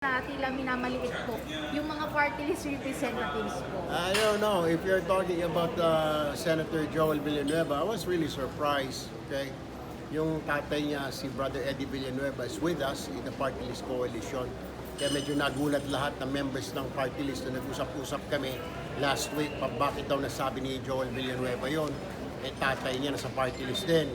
na tila minamaliit po yung mga party list representatives po. I don't know. If you're talking about uh, Senator Joel Villanueva, I was really surprised. Okay? Yung tatay niya, si Brother Eddie Villanueva, is with us in the party list coalition. Kaya medyo nagulat lahat ng members ng party list na nag-usap-usap kami last week pa bakit daw nasabi ni Joel Villanueva yon eh tatay niya nasa party list din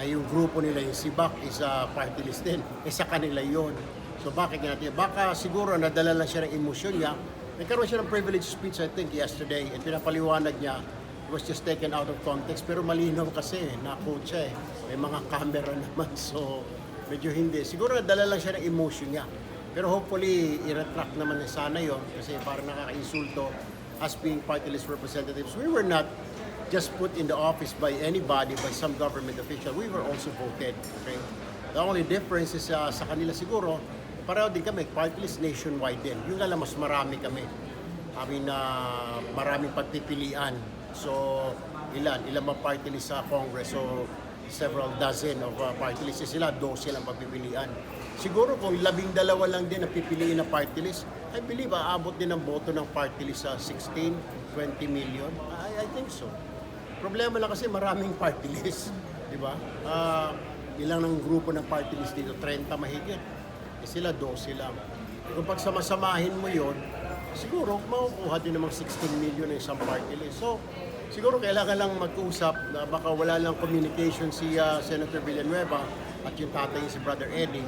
ay yung grupo nila yung Sibak is a party list din. Eh sa kanila yon so bakit nga natin baka siguro nadala lang siya ng emosyon niya. Nagkaroon siya ng privilege speech I think yesterday. And pinapaliwanag niya it was just taken out of context. Pero malinaw kasi na-quote siya eh. May mga camera naman. So medyo hindi. Siguro nadala lang siya ng emotion niya. Pero hopefully i-retract naman niya sana yon kasi parang nakaka-insulto as being party list representatives. We were not just put in the office by anybody, by some government official. We were also voted. Okay? The only difference is uh, sa kanila siguro, pareho din kami, party list nationwide din. Yung lang, mas marami kami. I mean, uh, maraming pagpipilian. So, ilan? Ilan ba party list sa Congress? So, several dozen of uh, party lists sila, 12 lang pagpipilian. Siguro kung labing dalawa lang din ang pipiliin na party list, I believe aabot din ang boto ng party list sa 16, 20 million. I, I think so. Problema lang kasi maraming party list, di ba? Ah, ilang ng grupo ng party list dito, 30 mahigit. Eh sila 12 lang. Kung pagsamasamahin mo yon, siguro makukuha din namang 16 million ng isang party list. So, siguro kailangan lang mag-usap na baka wala lang communication si ah, Senator Villanueva at yung tatay si Brother Eddie.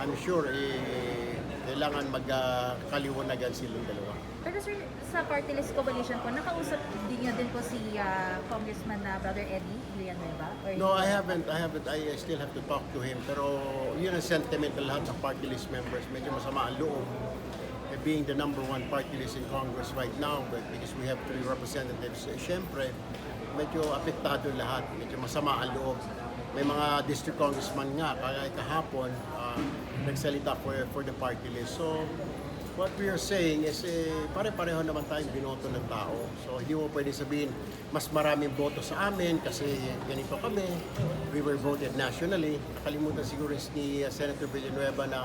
I'm sure eh, kailangan magkaliwanagan silang dalawa. Pero sir, sa party list coalition po, nakausap din niyo din po si ah, Congressman na Brother Eddie Villanueva? Or No, I haven't. I haven't. I, I still have to talk to him. Pero yun ang sentiment ng lahat ng party list members. Medyo masama ang loob. Eh, being the number one party list in Congress right now, but because we have three representatives, eh, syempre, medyo apektado lahat. Medyo masama ang loob. May mga district congressman nga, kaya kahapon, ah, nagsalita for, for the party list. So, what we are saying is, eh, pare-pareho naman tayong binoto ng tao. So, hindi mo pwede sabihin, mas maraming boto sa amin kasi ganito kami. We were voted nationally. Kalimutan siguro ni uh, Senator Villanueva na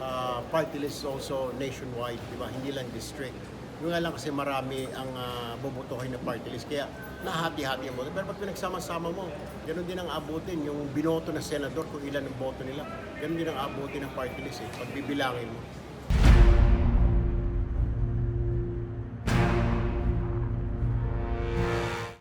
uh, party list is also nationwide, di ba? Hindi lang district. Yung nga lang kasi marami ang uh, bobotohin na party list. Kaya nahati-hati ang boto. Pero pag pinagsama-sama mo, ganun din ang abutin. Yung binoto na senador, kung ilan ang boto nila, ganun din ang abutin ng party list eh. Pag bibilangin mo.